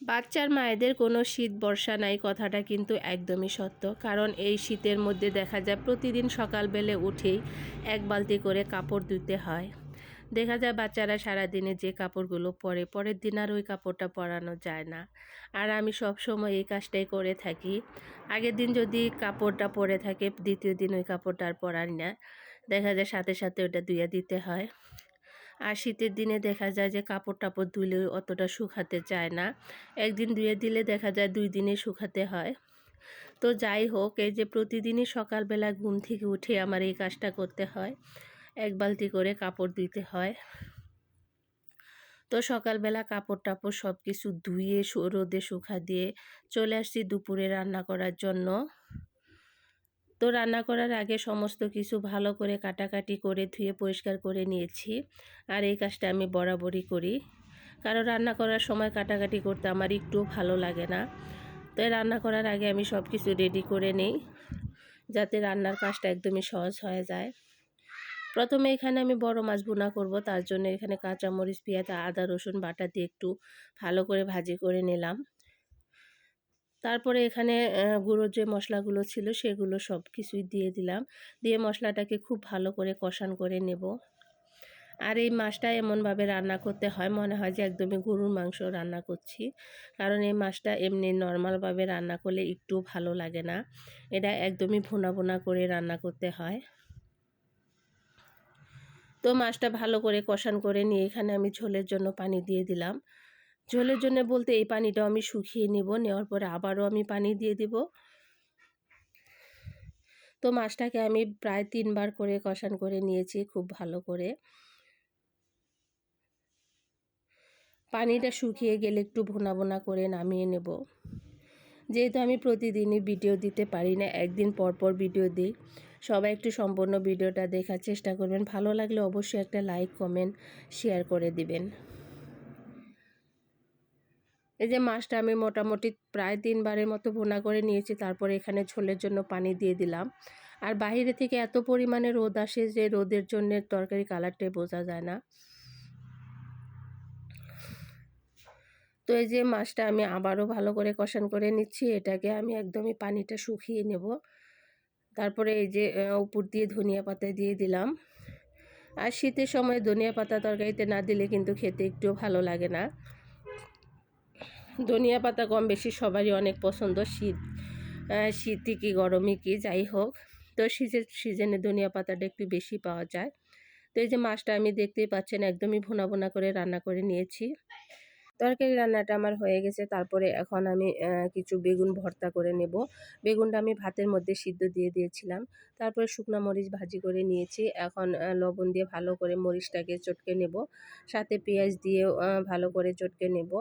বাচ্চার মায়েদের কোনো শীত বর্ষা নাই কথাটা কিন্তু একদমই সত্য। কারণ এই শীতের মধ্যে দেখা যায় প্রতিদিন সকালবেলে উঠেই এক বালতি করে কাপড় ধুতে হয়। দেখা যায় বাচ্চারা সারাদিনে যে কাপড়গুলো পরে, পরের দিন আর ওই কাপড়টা পরানো যায় না। আর আমি সব সময় এই কাজটাই করে থাকি। আগের দিন যদি কাপড়টা পরে থাকে, দ্বিতীয় দিন ওই কাপড়টা আর পরার না। দেখা যায় সাথে সাথে ওটা ধুয়ে দিতে হয়। আর শীতের দিনে দেখা যায় যে কাপড় টাপড় ধুলে অতটা শুকাতে চায় না। একদিন ধুয়ে দিলে দেখা যায় দুই দিনে শুকাতে হয়। তো যাই হোক, এই যে প্রতিদিনই সকালবেলা ঘুম থেকে উঠে আমার এই কাজটা করতে হয়। এক বালতি করে কাপড় দিতে হয়। তো সকালবেলা কাপড় টাপড় সব কিছু ধুয়ে রোদে শুকা দিয়ে চলে আসছি দুপুরে রান্না করার জন্য। তো রান্না করার আগে সমস্ত কিছু ভালো করে কাটাকাটি করে ধুয়ে পরিষ্কার করে নিয়েছি। আর এই কাজটা আমি বরাবরই করি। কারণ রান্না করার সময় কাটাকাটি করতে আমার একটুও ভালো লাগে না। তো রান্না করার আগে আমি সব কিছু রেডি করে নিই, যাতে রান্নার কাজটা একদমই সহজ হয়ে যায়। প্রথমে এখানে আমি বড় মাছ বোনা করব, তার জন্য এখানে কাঁচামরিচ, পেঁয়াজ, আদা, রসুন বাটা দিয়ে একটু ভালো করে ভাজি করে নিলাম। তারপরে এখানে গুঁড়ো যে মশলাগুলো ছিল সেগুলো সব কিছুই দিয়ে দিলাম। দিয়ে মশলাটাকে খুব ভালো করে কষান করে নেব। আর এই মাছটা এমনভাবে রান্না করতে হয়, মনে হয় যে একদমই গরুর মাংস রান্না করছি। কারণ এই মাছটা এমনি নর্মালভাবে রান্না করলে একটু ভালো লাগে না। এটা একদমই ভুনা ভুনা করে রান্না করতে হয়। তো মাছটা ভালো করে কষান করে নিয়ে এখানে আমি ঝোলের জন্য পানি দিয়ে দিলাম। ঝোলের জন্য বলতে এই পানিটাও আমি শুকিয়ে নেব, নেওয়ার পরে আবারও আমি পানি দিয়ে দিব। তো মাছটাকে আমি প্রায় তিনবার করে কষান করে নিয়েছি খুব ভালো করে। পানিটা শুকিয়ে গেলে একটু ভোনা ভোনা করে নামিয়ে নেব। যেহেতু আমি প্রতিদিনই ভিডিও দিতে পারি না, একদিন পর পর ভিডিও দিই। সবাই একটু সম্পূর্ণ ভিডিওটা দেখার চেষ্টা করবেন। ভালো লাগলে অবশ্যই একটা লাইক, কমেন্ট, শেয়ার করে দিবেন। এই যে মাছটা আমি মোটামুটি প্রায় তিনবারের মতো ভোনা করে নিয়েছি, তারপরে এখানে ঝোলের জন্য পানি দিয়ে দিলাম। আর বাহিরে থেকে এত পরিমাণে রোদ আসে যে রোদের জন্য তরকারি কালারটাই বোঝা যায় না। তো এই যে মাছটা আমি আবারও ভালো করে কষান করে নিচ্ছি, এটাকে আমি একদমই পানিটা শুকিয়ে নেব। তারপরে এই যে উপর দিয়ে ধনিয়া পাতা দিয়ে দিলাম। আর শীতের সময় ধনিয়া পাতা তরকারিতে না দিলে কিন্তু খেতে একটু ভালো লাগে না। ধনিয়া পাতা কম বেশি সবারই অনেক পছন্দ। শীত শীতই কি গরমই কি, যাই হোক। তো শীতের সিজনে ধনিয়া পাতাটা একটু বেশি পাওয়া যায়। তো এই যে মাছটা আমি দেখতেই পাচ্ছেন, একদমই ভোনা ভোনা করে রান্না করে নিয়েছি। তরকারি রান্নাটা আমার হয়ে গেছে, তারপরে এখন আমি কিছু বেগুন ভর্তা করে নেব। বেগুনটা আমি ভাতের মধ্যে সিদ্ধ দিয়ে দিয়েছিলাম। তারপরে শুকনো মরিচ ভাজি করে নিয়েছি। এখন লবণ দিয়ে ভালো করে মরিচটাকে চটকে নেব। সাথে পেঁয়াজ দিয়ে ভালো করে চটকে নেব।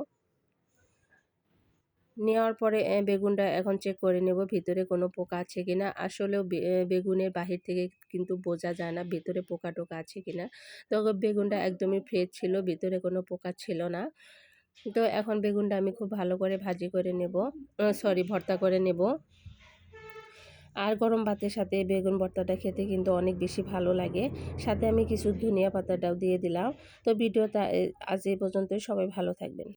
নেওয়ার পরে বেগুনটা এখন চেক করে নেব ভিতরে কোনো পোকা আছে কি না আসলেও বেগুনের বাহির থেকে কিন্তু বোঝা যায় না ভিতরে পোকা টোকা আছে কি না তো বেগুনটা একদমই ফ্রেশ ছিল, ভিতরে কোনো পোকা ছিল না। তো এখন বেগুনটা আমি খুব ভালো করে ভাজি করে নেব। সরি ভর্তা করে নেব। আর গরম ভাতের সাথে বেগুন ভর্তাটা খেতে কিন্তু অনেক বেশি ভালো লাগে। সাথে আমি কিছু ধনিয়া পাতাটাও দিয়ে দিলাম। তো ভিডিওটা আজ এই পর্যন্তই। সবাই ভালো থাকবেন।